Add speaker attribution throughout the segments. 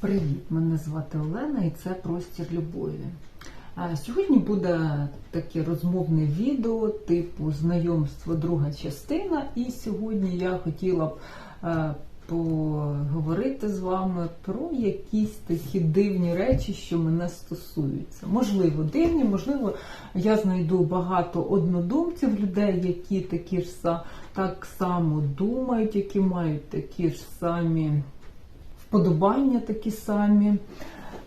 Speaker 1: Привіт, мене звати Олена і це простір любові. А Сьогодні буде таке розмовне відео типу знайомство друга частина. І сьогодні я хотіла б е, поговорити з вами про якісь такі дивні речі, що мене стосуються. Можливо, дивні, можливо, я знайду багато однодумців, людей, які такі ж так само думають, які мають такі ж самі вподобання такі самі.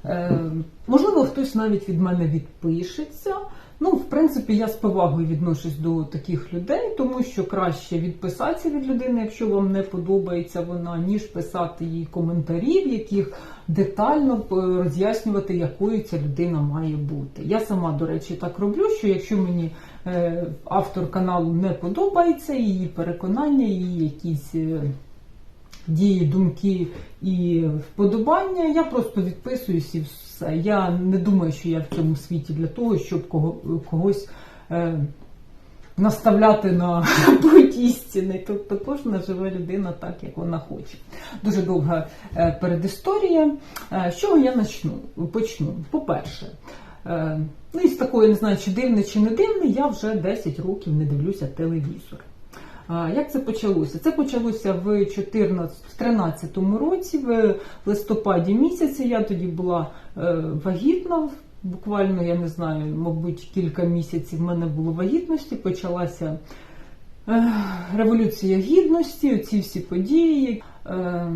Speaker 1: Е, можливо, хтось навіть від мене відпишеться. Ну, в принципі, я з повагою відношусь до таких людей, тому що краще відписатися від людини, якщо вам не подобається вона, ніж писати їй коментарі, в яких детально е, роз'яснювати, якою ця людина має бути. Я сама, до речі, так роблю, що якщо мені е, автор каналу не подобається, її переконання, її якісь. Дії, думки і вподобання, я просто відписуюсь і все. Я не думаю, що я в цьому світі для того, щоб кого, когось е, наставляти на путь істини. Тобто кожна живе людина так, як вона хоче. Дуже довга е, передісторія. Е, з чого я начну? почну? По-перше, е, ну з такої, не знаю, чи дивне, чи не дивне, я вже 10 років не дивлюся телевізор. Як це почалося? Це почалося в 2013 році, в листопаді місяці. Я тоді була е, вагітна. Буквально, я не знаю, мабуть, кілька місяців в мене було вагітності. Почалася е, революція гідності, оці всі події. Е,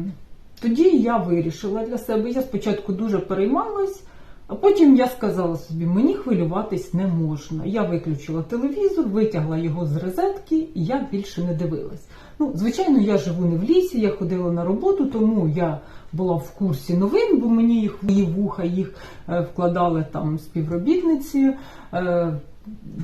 Speaker 1: Тоді я вирішила для себе. Я спочатку дуже переймалась. А потім я сказала собі, мені хвилюватись не можна. Я виключила телевізор, витягла його з розетки, і я більше не дивилась. Ну, звичайно, я живу не в лісі, я ходила на роботу, тому я була в курсі новин, бо мені їх в вуха їх е, вкладали там співробітниці. Е,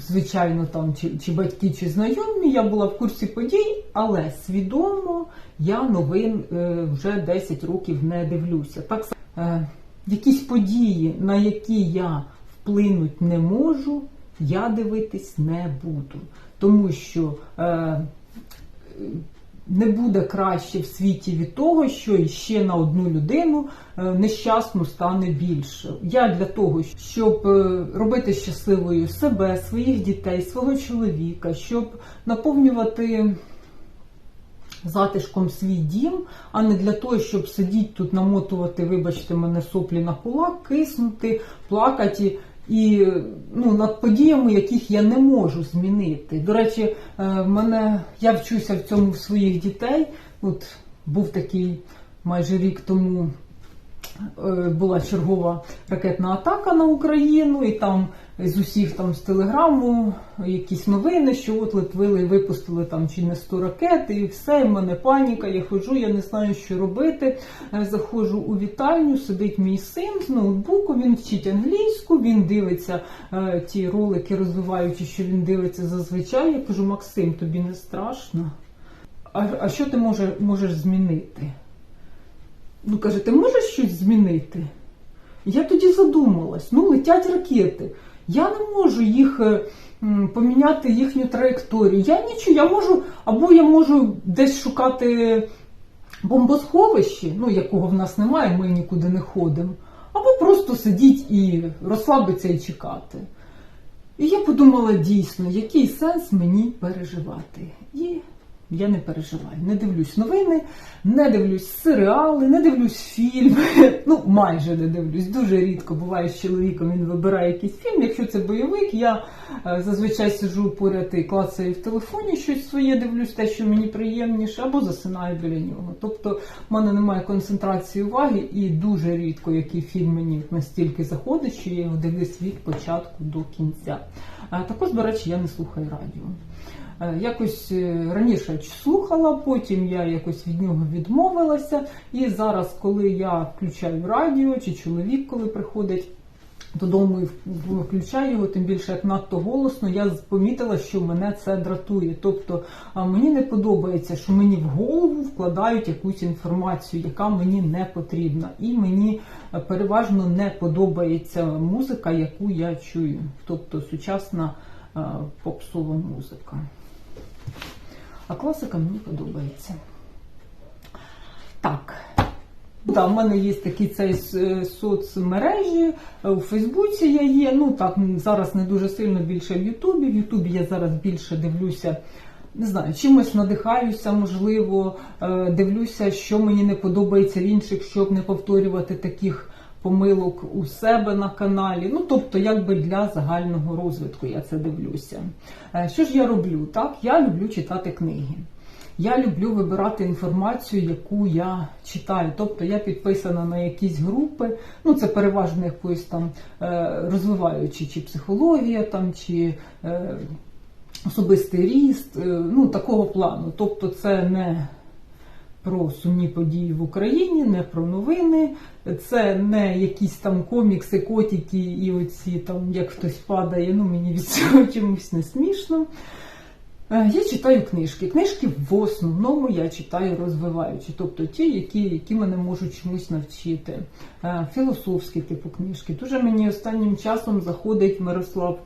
Speaker 1: Звичайно, там чи, чи батьки, чи знайомі, я була в курсі подій, але свідомо я новин е, вже 10 років не дивлюся. Так само, якісь події, на які я вплинути не можу, я дивитись не буду. Тому що е, не буде краще в світі від того, що ще на одну людину е, нещасну стане більше. Я для того, щоб е, робити щасливою себе, своїх дітей, свого чоловіка, щоб наповнювати затишком свій дім, а не для того, щоб сидіти тут, намотувати, вибачте, мене соплі на кулак, киснути, плакати. І ну, над подіями, яких я не можу змінити. До речі, е, в мене я вчуся в цьому в своїх дітей. От був такий майже рік тому була чергова ракетна атака на Україну, і там з усіх там з телеграму якісь новини, що от Литвили випустили там чи не 100 ракет, і все, і в мене паніка. Я ходжу, я не знаю, що робити. Е, Заходжу у вітальню, сидить мій син з ноутбуку, він вчить англійську, він дивиться е, ті ролики, розвиваючи, що він дивиться зазвичай. Я кажу, Максим, тобі не страшно? А, а що ти може, можеш змінити? Ну, каже, ти можеш щось змінити? Я тоді задумалась, ну летять ракети. Я не можу їх е, поміняти їхню траєкторію. Я нічого, я можу, або я можу десь шукати бомбосховище, ну якого в нас немає, ми нікуди не ходимо, або просто сидіть і розслабитися і чекати. І я подумала дійсно, який сенс мені переживати. І я не переживаю. Не дивлюсь новини, не дивлюсь серіали, не дивлюсь фільми. Ну, майже не дивлюсь. Дуже рідко буває з чоловіком. Він вибирає якийсь фільм. Якщо це бойовик, я е, зазвичай сиджу поряд і клацаю в телефоні щось своє, дивлюсь, те, що мені приємніше, або засинаю біля нього. Тобто в мене немає концентрації уваги, і дуже рідко який фільм мені настільки заходить, що я його дивлюсь від початку до кінця. Також, до речі, я не слухаю радіо. Е, Якось е, раніше слухала, потім я якось від нього відмовилася. І зараз, коли я включаю радіо, чи чоловік, коли приходить додому і включаю його, тим більше як надто голосно, я помітила, що мене це дратує. Тобто мені не подобається, що мені в голову вкладають якусь інформацію, яка мені не потрібна. І мені е, переважно не подобається музика, яку я чую. Тобто сучасна попсова музика. А класика мені подобається. Так. Да, в мене є такі цей соцмережі, е, у Фейсбуці я є. Ну так зараз не дуже сильно більше в Ютубі. В Ютубі я зараз більше дивлюся. Не знаю, чимось надихаюся, можливо, е, дивлюся, що мені не подобається в інших, щоб не повторювати таких помилок у себе на каналі. Ну, тобто, якби для загального розвитку я це дивлюся. Е, Що ж я роблю? Так, я люблю читати книги. Я люблю вибирати інформацію, яку я читаю. Тобто я підписана на якісь групи, ну це переважно якоїсь там е, розвиваючи чи психологія, там, чи е, особистий ріст, ну такого плану. Тобто це не про сумні події в Україні, не про новини, це не якісь там комікси, котики і оці там, як хтось падає, ну мені від цього чомусь не смішно. Е, Я читаю книжки. Книжки в основному я читаю розвиваючі, тобто ті, які, які мене можуть чомусь навчити. Е, Філософські типу книжки. Дуже мені останнім часом заходить Мирослав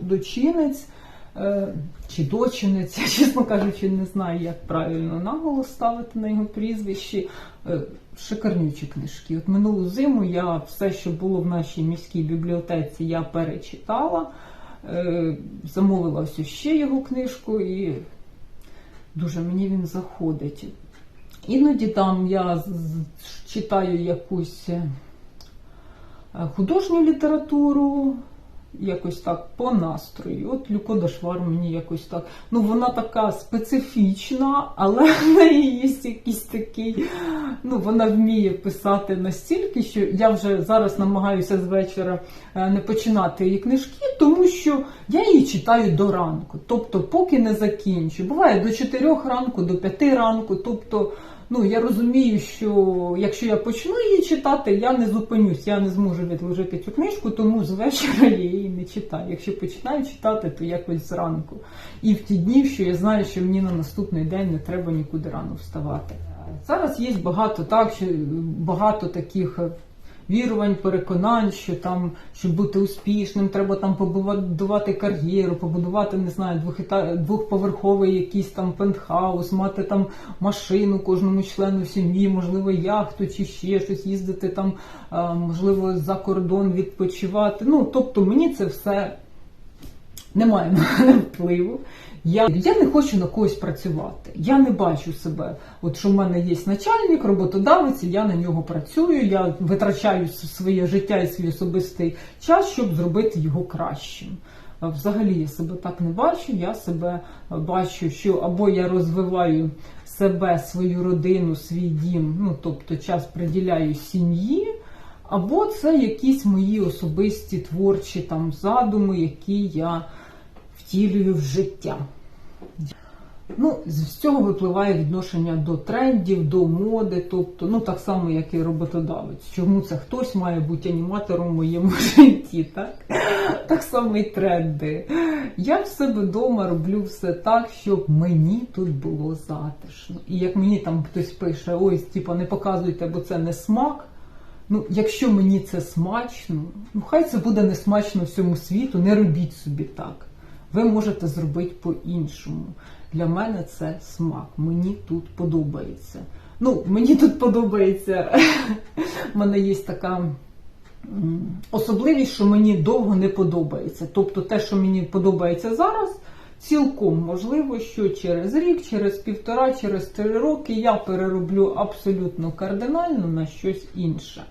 Speaker 1: Дочинець чи Дочинець, я, чесно кажучи, не знаю, як правильно наголос ставити на його прізвищі. Е, Шикарнючі книжки. От минулу зиму я все, що було в нашій міській бібліотеці, я перечитала. Е, Замовила ось ще його книжку і дуже мені він заходить. Іноді там я читаю якусь е, художню літературу, якось так по настрою. От Люко Дашвар мені якось так. Ну, вона така специфічна, але в неї є якийсь такий. Ну, вона вміє писати настільки, що я вже зараз намагаюся з вечора е, не починати її книжки, тому що я її читаю до ранку. Тобто, поки не закінчу. Буває до 4 ранку, до 5 ранку. Тобто, ну я розумію, що якщо я почну її читати, я не зупинюсь, я не зможу відложити цю книжку, тому з вечора я її не читаю. Якщо починаю читати, то якось зранку. І в ті дні, що я знаю, що мені на наступний день не треба нікуди рано вставати. Зараз є багато так, що багато таких вірувань, переконань, що там, щоб бути успішним, треба там побудувати кар'єру, побудувати, не знаю, двохповерховий якийсь там пентхаус, мати там машину кожному члену сім'ї, можливо, яхту чи ще щось, їздити там, можливо, за кордон відпочивати. Ну, тобто мені це все немає впливу. Я, я не хочу на когось працювати. Я не бачу себе. От що в мене є начальник, роботодавець, я на нього працюю. Я витрачаю своє життя і свій особистий час, щоб зробити його кращим. Взагалі я себе так не бачу. Я себе бачу, що або я розвиваю себе, свою родину, свій дім, ну тобто час приділяю сім'ї. Або це якісь мої особисті творчі там задуми, які я втілюю в життя. Ну, з цього випливає відношення до трендів, до моди, тобто, ну так само, як і роботодавець. Чому це хтось має бути аніматором в моєму житті, так? Так само і тренди. Я в себе вдома роблю все так, щоб мені тут було затишно. І як мені там хтось пише, ось, типа, не показуйте, бо це не смак. Ну, якщо мені це смачно, ну хай це буде не смачно всьому світу, не робіть собі так. Ви можете зробити по-іншому. Для мене це смак. Мені тут подобається. Ну, мені тут подобається. У мене є така особливість, що мені довго не подобається. Тобто те, що мені подобається зараз, цілком можливо, що через рік, через півтора, через три роки я перероблю абсолютно кардинально на щось інше.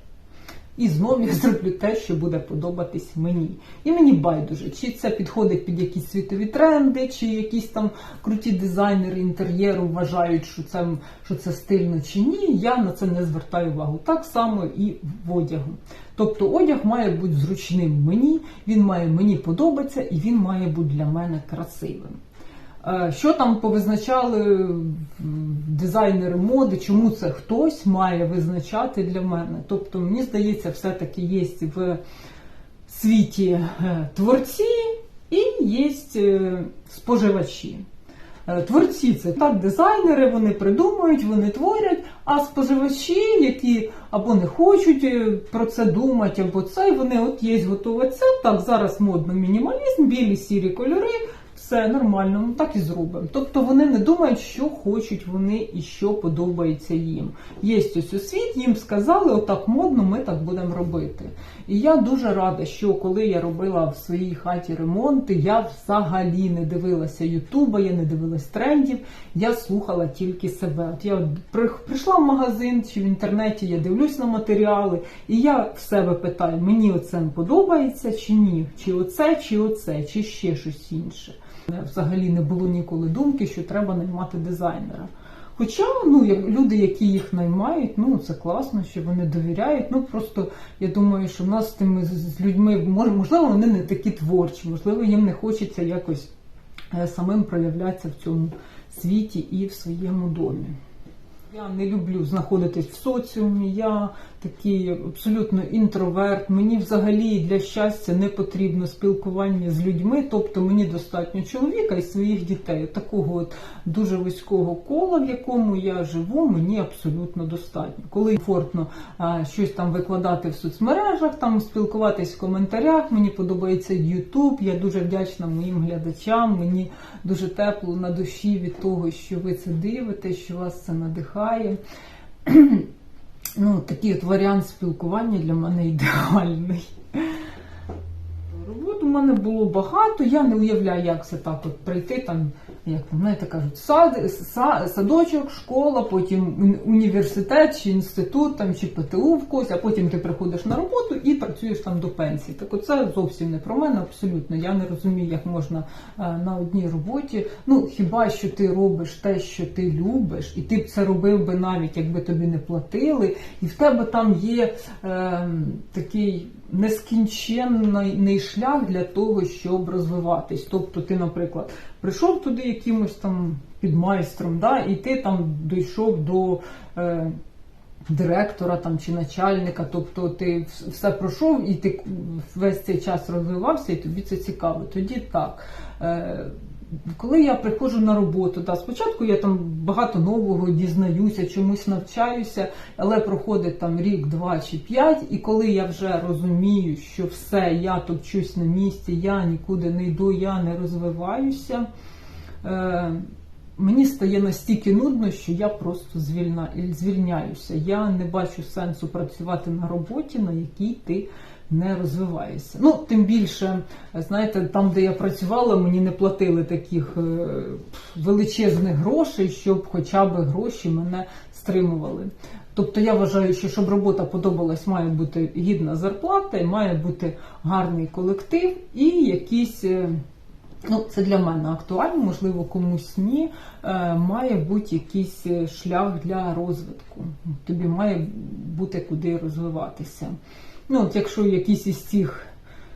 Speaker 1: І знову я зроблю те, що буде подобатись мені. І мені байдуже, чи це підходить під якісь світові тренди, чи якісь там круті дизайнери інтер'єру вважають, що це, що це стильно чи ні. Я на це не звертаю увагу. Так само і в одягу. Тобто одяг має бути зручним мені, він має мені подобатися і він має бути для мене красивим. Е, Що там повизначали дизайнери моди, чому це хтось має визначати для мене? Тобто, мені здається, все-таки є в світі е, творці і є е, споживачі. Е, Творці це так, дизайнери, вони придумують, вони творять, а споживачі, які або не хочуть е, про це думати, або це, вони от є готове це. Так, зараз модно мінімалізм, білі сірі кольори. Все нормально, ну так і зробимо. Тобто вони не думають, що хочуть вони і що подобається їм. Є ось у світ, їм сказали, отак модно, ми так будемо робити. І я дуже рада, що коли я робила в своїй хаті ремонти, я взагалі не дивилася Ютуба, я не дивилась трендів, я слухала тільки себе. От я при- прийшла в магазин чи в інтернеті, я дивлюсь на матеріали, і я в себе питаю, мені оце подобається чи ні? Чи оце, чи оце, чи ще щось інше. Взагалі не було ніколи думки, що треба наймати дизайнера. Хоча ну, як люди, які їх наймають, ну це класно, що вони довіряють. Ну просто я думаю, що в нас з тими з- людьми мож- можливо вони не такі творчі, можливо, їм не хочеться якось е, самим проявлятися в цьому світі і в своєму домі. Я не люблю знаходитись в соціумі, я такий абсолютно інтроверт. Мені взагалі для щастя не потрібно спілкування з людьми, тобто мені достатньо чоловіка і своїх дітей. Такого от дуже вузького кола, в якому я живу, мені абсолютно достатньо. Коли комфортно а, щось там викладати в соцмережах, там спілкуватись в коментарях, мені подобається YouTube, я дуже вдячна моїм глядачам. Мені дуже тепло на душі від того, що ви це дивитесь, що вас це надихає. Ну, такий от варіант спілкування для мене ідеальний. Роботу в мене було багато, я не уявляю, як це так от прийти там, як там, знаєте, кажуть, сад, садочок, школа, потім університет чи інститут, там, чи ПТУ в когось, а потім ти приходиш на роботу і працюєш там до пенсії. Так оце зовсім не про мене, абсолютно. Я не розумію, як можна е, на одній роботі. Ну, хіба що ти робиш те, що ти любиш, і ти б це робив би навіть, якби тобі не платили, і в тебе там є е, такий нескінченний шлях для того, щоб розвиватись. Тобто, ти, наприклад, прийшов туди якимось там підмайстром, да, і ти там дійшов до. Е, Директора там чи начальника, тобто ти все пройшов і ти весь цей час розвивався, і тобі це цікаво. Тоді так. Е, коли я приходжу на роботу, да, спочатку я там багато нового дізнаюся, чомусь навчаюся, але проходить там рік, два чи п'ять, і коли я вже розумію, що все, я топчусь на місці, я нікуди не йду, я не розвиваюся. Е, Мені стає настільки нудно, що я просто звільна... звільняюся. Я не бачу сенсу працювати на роботі, на якій ти не розвиваєшся. Ну, тим більше, знаєте, там, де я працювала, мені не платили таких е, величезних грошей, щоб хоча б гроші мене стримували. Тобто я вважаю, що щоб робота подобалась, має бути гідна зарплата, має бути гарний колектив і якісь. е, Ну, це для мене актуально, можливо, комусь ні. Е, має бути якийсь е, шлях для розвитку. Тобі має бути куди розвиватися. Ну, от якщо якісь із цих,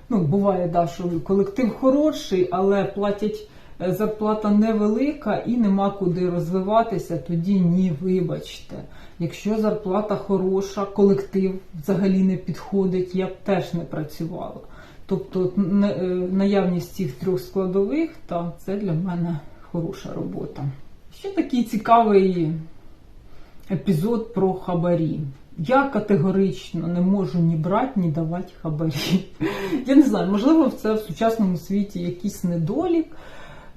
Speaker 1: ну, буває, да, що колектив хороший, але платять е, зарплата невелика і нема куди розвиватися, тоді ні, вибачте. Якщо зарплата хороша, колектив взагалі не підходить, я б теж не працювала. Тобто е, наявність цих трьох складових, та це для мене хороша робота. Ще такий цікавий епізод про хабарі. Я категорично не можу ні брати, ні давати хабарі. Я не знаю, можливо, це в сучасному світі якийсь недолік.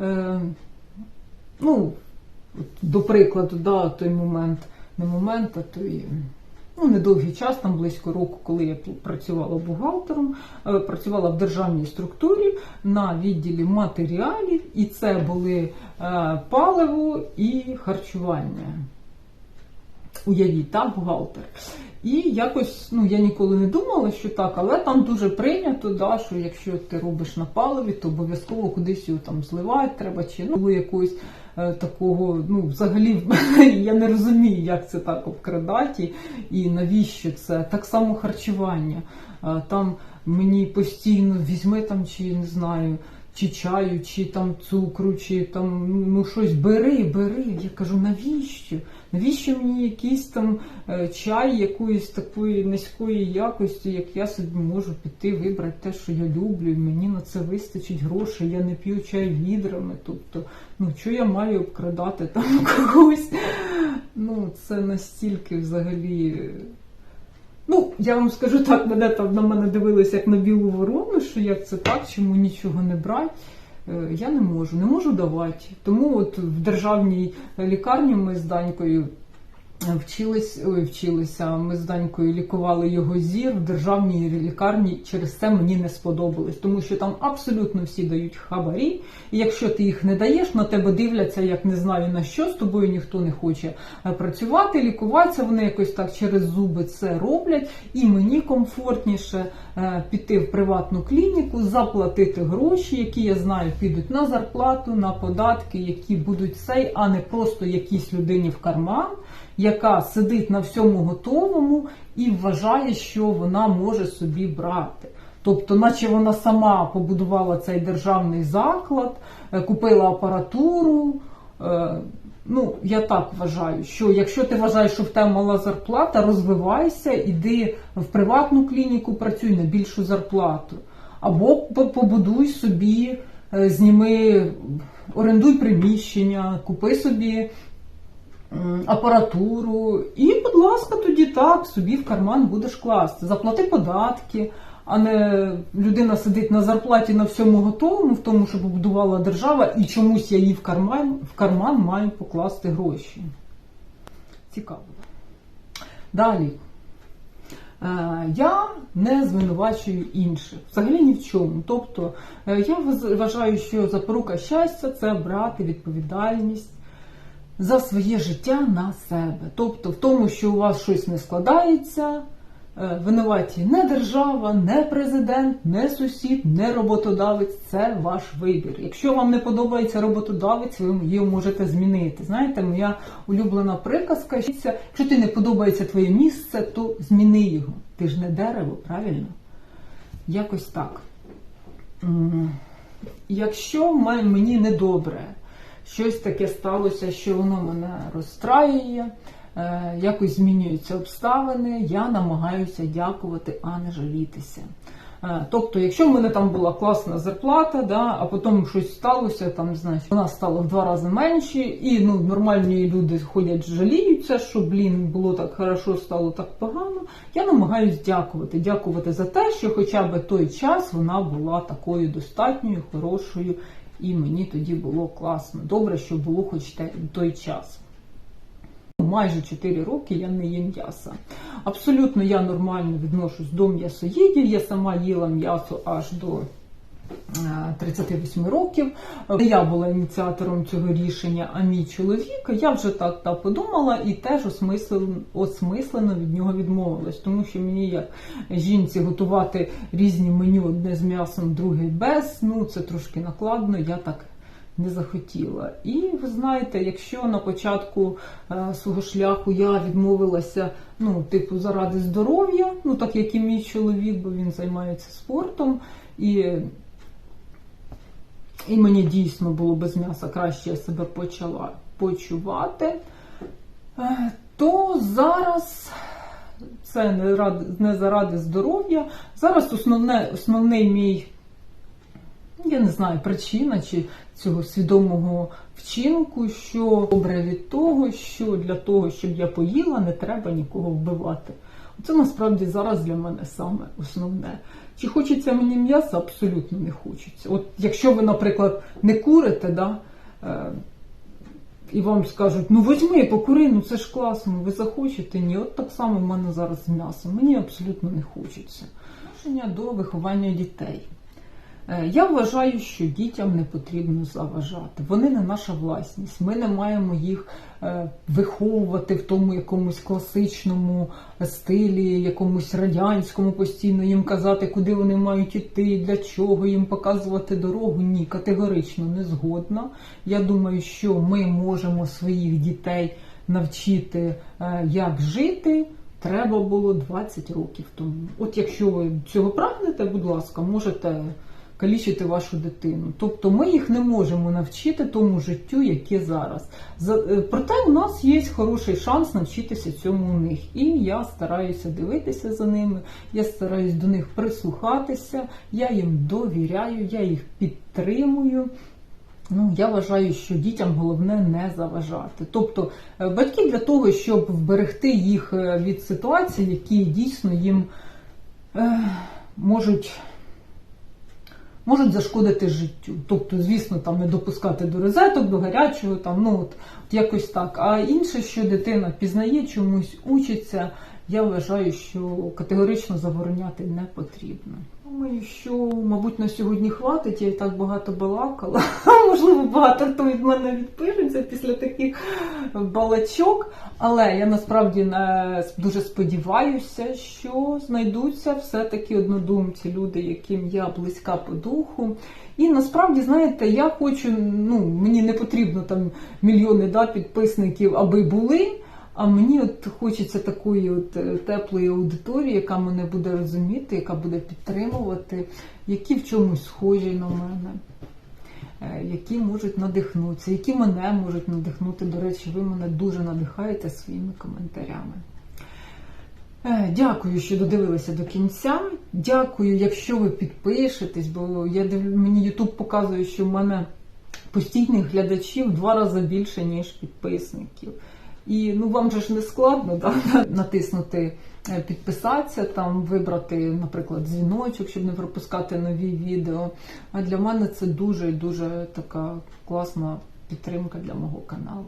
Speaker 1: Е, ну, до прикладу, да, той момент, не момент, а той ну, недовгий час, там близько року, коли я працювала бухгалтером, е, працювала в державній структурі на відділі матеріалів, і це були е, паливо і харчування. Уявіть, так, бухгалтер. І якось ну я ніколи не думала, що так, але там дуже прийнято, да, що якщо ти робиш на паливі, то обов'язково кудись його там зливати треба, чи ну якогось е, такого, ну взагалі я не розумію, як це так обкрадати і навіщо це. Так само харчування. Е, Там мені постійно візьми там, чи не знаю. Чи чаю, чи там цукру, чи там ну щось бери, бери. Я кажу, навіщо? Навіщо мені якийсь там е, чай якоїсь такої низької якості, як я собі можу піти вибрати те, що я люблю, і мені на це вистачить грошей, я не п'ю чай відрами. Тобто, ну що я маю обкрадати там когось? Ну, це настільки взагалі. Ну, я вам скажу так, мене там на мене дивилися як на білу ворону, що як це так, чому нічого не брати. Е, Я не можу, не можу давати. Тому от в державній лікарні ми з Данькою вчились, ой, вчилися. Ми з Данькою лікували його зір в державній лікарні. Через це мені не сподобалось, тому що там абсолютно всі дають хабарі. І якщо ти їх не даєш, на тебе дивляться, як не знаю на що, з тобою ніхто не хоче е, працювати, лікуватися. Вони якось так через зуби це роблять. І мені комфортніше е, піти в приватну клініку, заплатити гроші, які я знаю, підуть на зарплату, на податки, які будуть цей, а не просто якійсь людині в карман, яка сидить на всьому готовому і вважає, що вона може собі брати. Тобто, наче вона сама побудувала цей державний заклад, е, купила апаратуру. е, Ну, я так вважаю, що якщо ти вважаєш, що в тебе мала зарплата, розвивайся, іди в приватну клініку, працюй на більшу зарплату. Або побудуй собі, е, зніми, орендуй приміщення, купи собі апаратуру, і, будь ласка, тоді так, собі в карман будеш класти. Заплати податки, а не людина сидить на зарплаті на всьому готовому, в тому, що побудувала держава, і чомусь я їй в карман, в карман маю покласти гроші. Цікаво. Далі. Е, Я не звинувачую інших, взагалі ні в чому. Тобто е, я вважаю, що запорука щастя це брати відповідальність за своє життя на себе. Тобто, в тому, що у вас щось не складається, е, винуваті не держава, не президент, не сусід, не роботодавець. Це ваш вибір. Якщо вам не подобається роботодавець, ви його можете змінити. Знаєте, моя улюблена приказка: що якщо ти не подобається твоє місце, то зміни його. Ти ж не дерево, правильно? Якось так. Якщо мені недобре, щось таке сталося, що воно мене розстраює, е, якось змінюються обставини, я намагаюся дякувати, а не жалітися. Е, Тобто, якщо в мене там була класна зарплата, да, а потім щось сталося, там значить, вона стала в два рази менше, і ну, нормальні люди ходять, жаліються, що блін було так хорошо, стало так погано. Я намагаюсь дякувати, дякувати за те, що хоча б той час вона була такою достатньою, хорошою, і мені тоді було класно. Добре, що було хоч той час. Майже 4 роки я не їм м'яса. Абсолютно я нормально відношусь до м'ясоїдів. Я сама їла м'ясо аж до 38 років. Не я була ініціатором цього рішення, а мій чоловік. Я вже так та подумала і теж осмислено, від нього відмовилась, тому що мені як жінці готувати різні меню одне з м'ясом, друге без. Ну це трошки накладно. Я так не захотіла. І ви знаєте, якщо на початку е, свого шляху я відмовилася, ну, типу, заради здоров'я, ну так як і мій чоловік, бо він займається спортом, і, і мені дійсно було без м'яса краще я себе почала почувати, е, то зараз. Це не, ради, не заради здоров'я. Зараз основне, основний мій я не знаю, причина чи цього свідомого вчинку, що добре від того, що для того, щоб я поїла, не треба нікого вбивати. Це насправді зараз для мене саме основне. Чи хочеться мені м'яса? Абсолютно не хочеться. От якщо ви, наприклад, не курите, да, е, і вам скажуть, ну візьми, покури, ну це ж класно, ви захочете. Ні, от так само в мене зараз з м'ясом. Мені абсолютно не хочеться. Відношення до виховання дітей. Е, Я вважаю, що дітям не потрібно заважати. Вони не наша власність. Ми не маємо їх е, виховувати в тому якомусь класичному стилі, якомусь радянському, постійно їм казати, куди вони мають іти, для чого їм показувати дорогу. Ні, категорично не згодна. Я думаю, що ми можемо своїх дітей навчити, е, як жити. Треба було 20 років тому. От якщо ви цього прагнете, будь ласка, можете калічити вашу дитину. Тобто ми їх не можемо навчити тому життю, яке зараз. Е, Проте у нас є хороший шанс навчитися цьому у них. І я стараюся дивитися за ними, я стараюсь до них прислухатися, я їм довіряю, я їх підтримую. Ну, я вважаю, що дітям головне не заважати. Тобто е, батьки для того, щоб вберегти їх е, від ситуацій, які дійсно їм е, можуть можуть зашкодити життю. Тобто, звісно, там не допускати до розеток, до гарячого, там, ну от, от якось так. А інше, що дитина пізнає, чомусь учиться, я вважаю, що категорично забороняти не потрібно. Думаю, що, мабуть, на сьогодні хватить, я і так багато балакала. Можливо, багато хто від мене відпишеться після таких балачок. Але я насправді не дуже сподіваюся, що знайдуться все-таки однодумці, люди, яким я близька по духу. І насправді, знаєте, я хочу, ну мені не потрібно там мільйони да, підписників, аби були. А мені от хочеться такої от е, теплої аудиторії, яка мене буде розуміти, яка буде підтримувати, які в чомусь схожі на мене, е, які можуть надихнутися, які мене можуть надихнути. До речі, ви мене дуже надихаєте своїми коментарями. Е, Дякую, що додивилися до кінця. Дякую, якщо ви підпишетесь, бо я див... мені YouTube показує, що в мене постійних глядачів два рази більше, ніж підписників. І ну вам же ж не складно да? натиснути е, підписатися, там вибрати, наприклад, дзвіночок, щоб не пропускати нові відео. А для мене це дуже і дуже така класна підтримка для мого каналу.